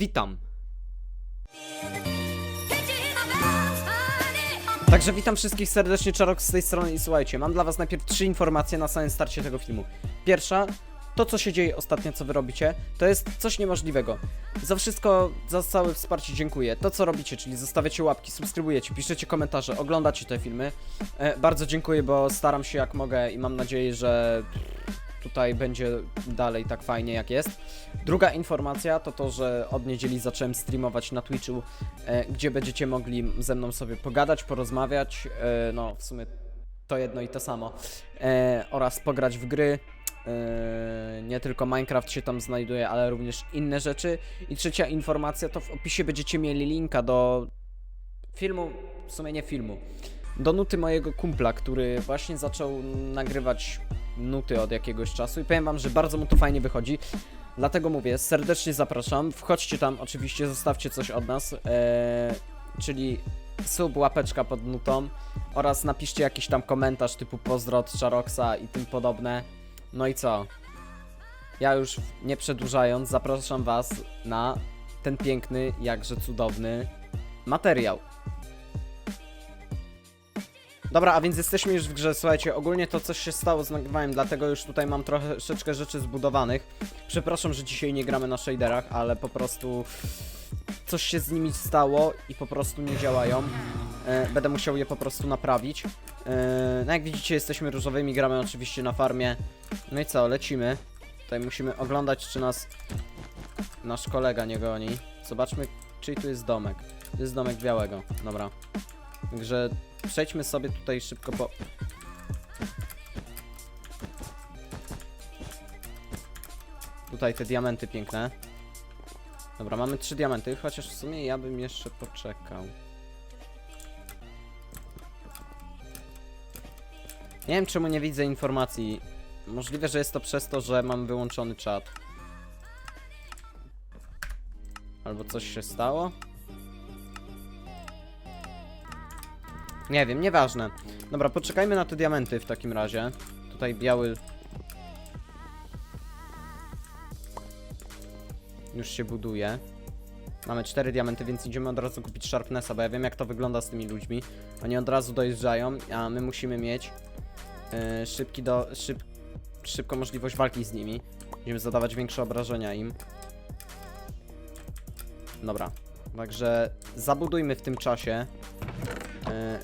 Witam. Także witam wszystkich serdecznie, Czarok z tej strony i słuchajcie, mam dla was najpierw trzy informacje na samym starcie tego filmu. Pierwsza, to co się dzieje ostatnio, co wy robicie, to jest coś niemożliwego. Za wszystko, za całe wsparcie dziękuję. To co robicie, czyli zostawiacie łapki, subskrybujecie, piszecie komentarze, oglądacie te filmy. E, bardzo dziękuję, bo staram się jak mogę i mam nadzieję, że tutaj będzie dalej tak fajnie jak jest. Druga informacja to to, że od niedzieli zacząłem streamować na Twitchu, e, gdzie będziecie mogli ze mną sobie pogadać, porozmawiać, e, no w sumie to jedno i to samo, e, oraz pograć w gry. E, nie tylko Minecraft się tam znajduje, ale również inne rzeczy. I trzecia informacja to w opisie będziecie mieli linka do filmu, w sumie nie filmu, do nuty mojego kumpla, który właśnie zaczął nagrywać nuty od jakiegoś czasu i powiem wam, że bardzo mu to fajnie wychodzi. Dlatego mówię, serdecznie zapraszam. Wchodźcie tam, oczywiście zostawcie coś od nas, e, czyli sub, łapeczka pod nutą oraz napiszcie jakiś tam komentarz typu pozdro od Charoksa i tym podobne. No i co? Ja już nie przedłużając, zapraszam was na ten piękny, jakże cudowny materiał. Dobra, a więc jesteśmy już w grze. Słuchajcie, ogólnie to coś się stało z dlatego już tutaj mam troszeczkę rzeczy zbudowanych. Przepraszam, że dzisiaj nie gramy na shaderach, ale po prostu coś się z nimi stało i po prostu nie działają. E, będę musiał je po prostu naprawić. E, no jak widzicie, jesteśmy różowymi, gramy oczywiście na farmie. No i co, lecimy. Tutaj musimy oglądać, czy nas nasz kolega nie goni. Zobaczmy, czyj tu jest domek. To jest domek białego. Dobra. Także przejdźmy sobie tutaj szybko po... Tutaj te diamenty piękne. Dobra, mamy trzy diamenty, chociaż w sumie ja bym jeszcze poczekał. Nie wiem czemu nie widzę informacji. Możliwe, że jest to przez to, że mam wyłączony czat. Albo coś się stało? Nie wiem, nieważne. Dobra, poczekajmy na te diamenty w takim razie. Tutaj biały... Już się buduje. Mamy cztery diamenty, więc idziemy od razu kupić Sharpnessa, bo ja wiem jak to wygląda z tymi ludźmi. Oni od razu dojeżdżają, a my musimy mieć yy, szybki do... Szyb, szybką możliwość walki z nimi. Będziemy zadawać większe obrażenia im. Dobra. Także zabudujmy w tym czasie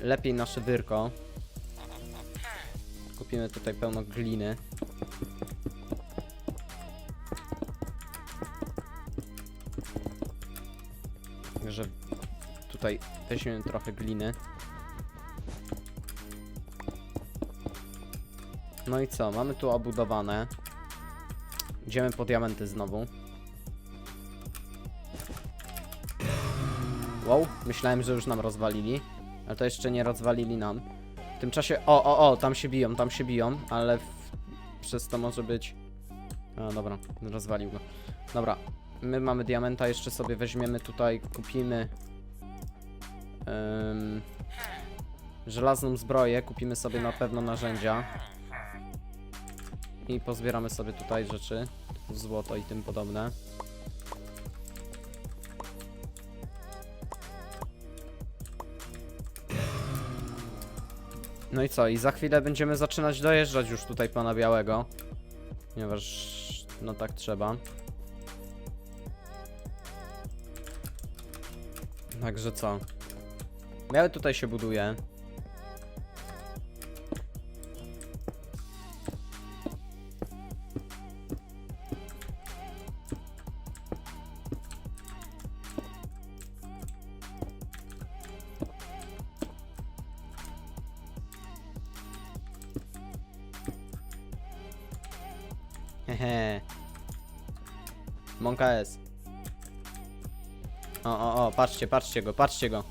lepiej nasze wyrko. Kupimy tutaj pełno gliny. Także tutaj weźmiemy trochę gliny. No i co? Mamy tu obudowane. Idziemy po diamenty znowu. Wow, myślałem, że już nam rozwalili, ale to jeszcze nie rozwalili nam. W tym czasie, o, o, o, tam się biją, tam się biją, ale w... przez to może być... A, dobra, rozwalił go. Dobra, my mamy diamenta, jeszcze sobie weźmiemy tutaj, kupimy... żelazną zbroję, kupimy sobie na pewno narzędzia. I pozbieramy sobie tutaj rzeczy, złoto i tym podobne. No i co? I za chwilę będziemy zaczynać dojeżdżać już tutaj pana białego. Ponieważ no tak trzeba. Także co? Biały tutaj się buduje. Hehe. Monka S. O, o, o, patrzcie, patrzcie go, patrzcie go.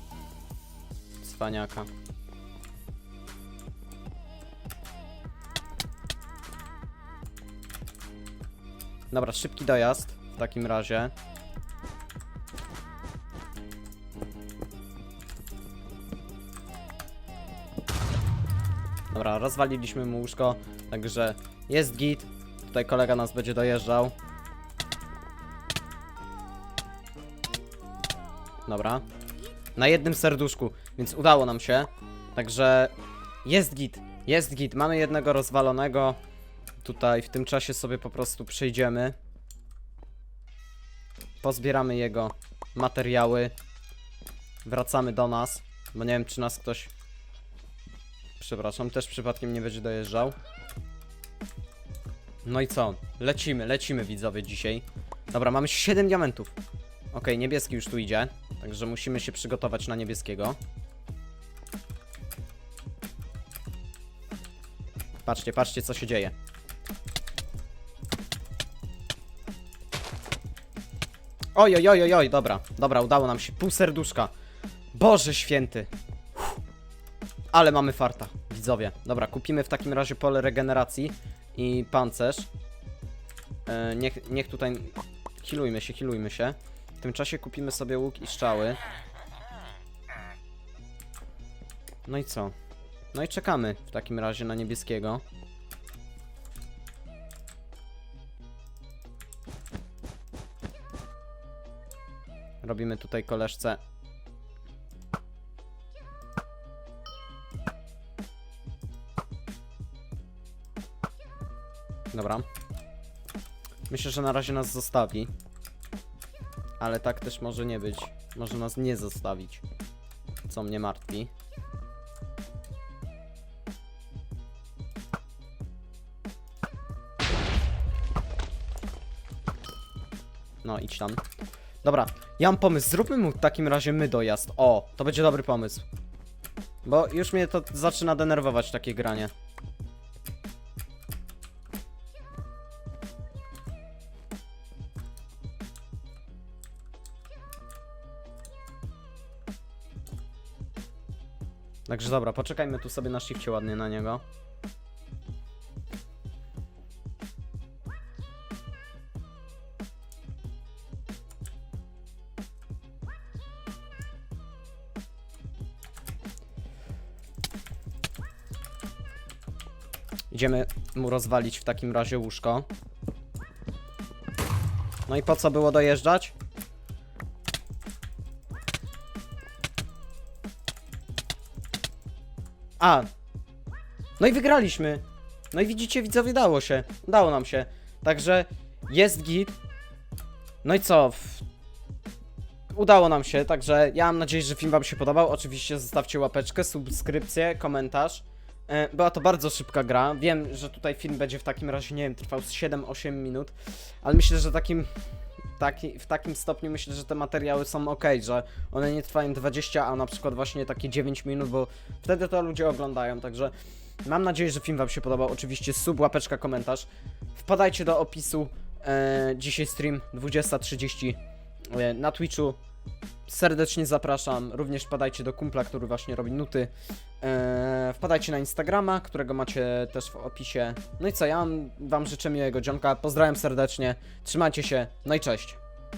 Cwaniaka. Dobra, szybki dojazd w takim razie. Dobra, rozwaliliśmy mu łóżko, także jest git. Tutaj kolega nas będzie dojeżdżał. Dobra. Na jednym serduszku, więc udało nam się. Także jest git, jest git. Mamy jednego rozwalonego. Tutaj w tym czasie sobie po prostu przejdziemy. Pozbieramy jego materiały. Wracamy do nas, bo nie wiem czy nas ktoś... Przepraszam, też przypadkiem nie będzie dojeżdżał. No i co? Lecimy, lecimy widzowie dzisiaj. Dobra, mamy 7 diamentów. Okej, niebieski już tu idzie, także musimy się przygotować na niebieskiego. Patrzcie, patrzcie co się dzieje. Oj, oj, oj, oj, dobra, dobra, udało nam się, pół serduszka. Boże święty. Uff. Ale mamy farta, widzowie. Dobra, kupimy w takim razie pole regeneracji i pancerz. E, niech, niech tutaj... Hilujmy się, hilujmy się. W tym czasie kupimy sobie łuk i strzały. No i co? No i czekamy w takim razie na niebieskiego. Robimy tutaj koleżce. Dobra. Myślę, że na razie nas zostawi. Ale tak też może nie być. Może nas nie zostawić. Co mnie martwi. No, idź tam. Dobra, ja mam pomysł. Zróbmy mu w takim razie my dojazd. O, to będzie dobry pomysł. Bo już mnie to zaczyna denerwować takie granie. Także dobra, poczekajmy tu sobie na shifcie ładnie na niego. Idziemy mu rozwalić w takim razie łóżko. No i po co było dojeżdżać? A. No i wygraliśmy. No i widzicie, widzowie, dało się. Dało nam się. Także jest git. No i co? Udało nam się, także ja mam nadzieję, że film wam się podobał. Oczywiście zostawcie łapeczkę, subskrypcję, komentarz. E, Była to bardzo szybka gra. Wiem, że tutaj film będzie w takim razie, nie wiem, trwał z 7-8 minut, ale myślę, że takim, taki, w takim stopniu myślę, że te materiały są ok, że one nie trwają 20, a na przykład właśnie takie 9 minut, bo wtedy to ludzie oglądają, także mam nadzieję, że film wam się podobał. Oczywiście sub, łapeczka, komentarz. Wpadajcie do opisu. E, dzisiaj stream 20.30 e, na Twitchu. Serdecznie zapraszam. Również wpadajcie do kumpla, który właśnie robi nuty. Eee, wpadajcie na Instagrama, którego macie też w opisie. No i co, ja wam, życzę miłego dzionka. Pozdrawiam serdecznie. Trzymajcie się. No i cześć.